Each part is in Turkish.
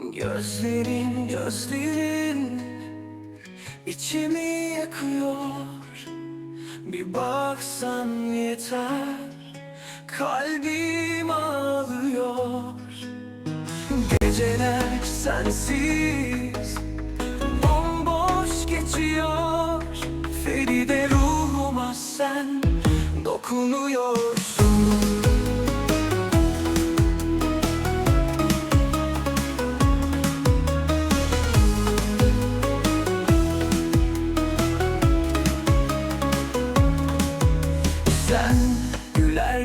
Gözlerin gözlerin içimi yakıyor. Bir baksan yeter kalbim ağlıyor. Geceler sensiz bomboş geçiyor. Feride ruhuma sen dokunuyorsun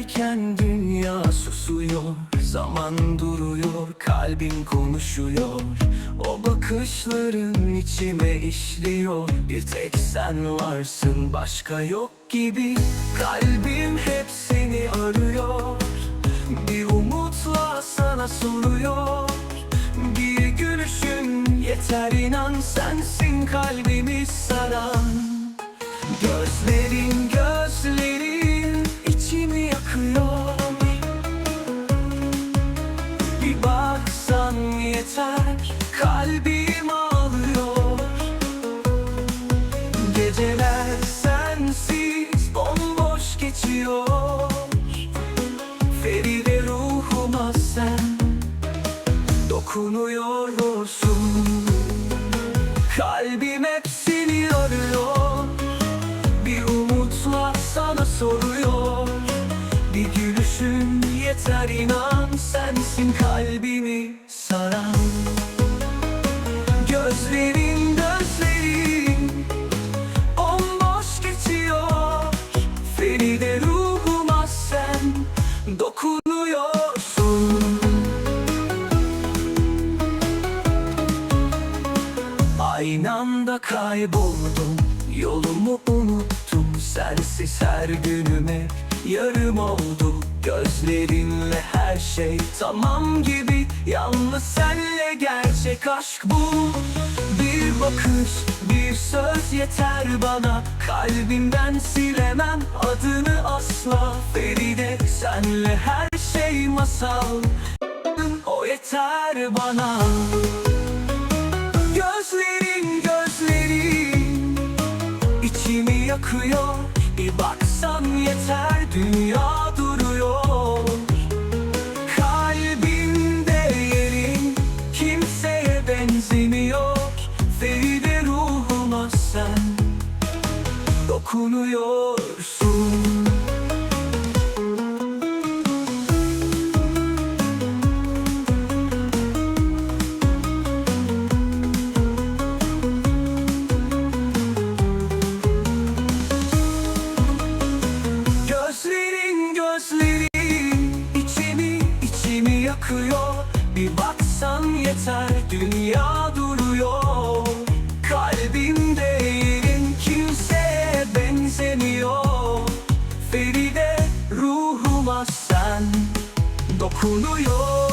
gülerken dünya susuyor Zaman duruyor, kalbin konuşuyor. O bakışların içime işliyor. Bir tek sen varsın, başka yok gibi. Kalbim hep seni arıyor. Bir umutla sana soruyor. Bir gülüşün yeter inan Sensin dokunuyorsun Kalbim hep seni arıyor. Bir umutla sana soruyor. Bir gülüşün yeter inan Sensin kalbimi saran Aynı anda kayboldum Yolumu unuttum. Sensiz her günüme yarım oldu. Gözlerinle her şey tamam gibi. Yalnız senle gerçek aşk bu. Bir bakış, bir söz yeter bana. Kalbimden silemem adını asla. Feride senle her şey masal. O yeter bana içimi yakıyor. Bir baksan yeter dünya duruyor. Kalbimde yerin kimseye benzemiyor Feride ruhuma sen dokunuyorsun yakıyor. Bir baksan yeter dünya duruyor. Kalbimde yerin kimseye benzemiyor. Feride ruhuma sen dokunuyor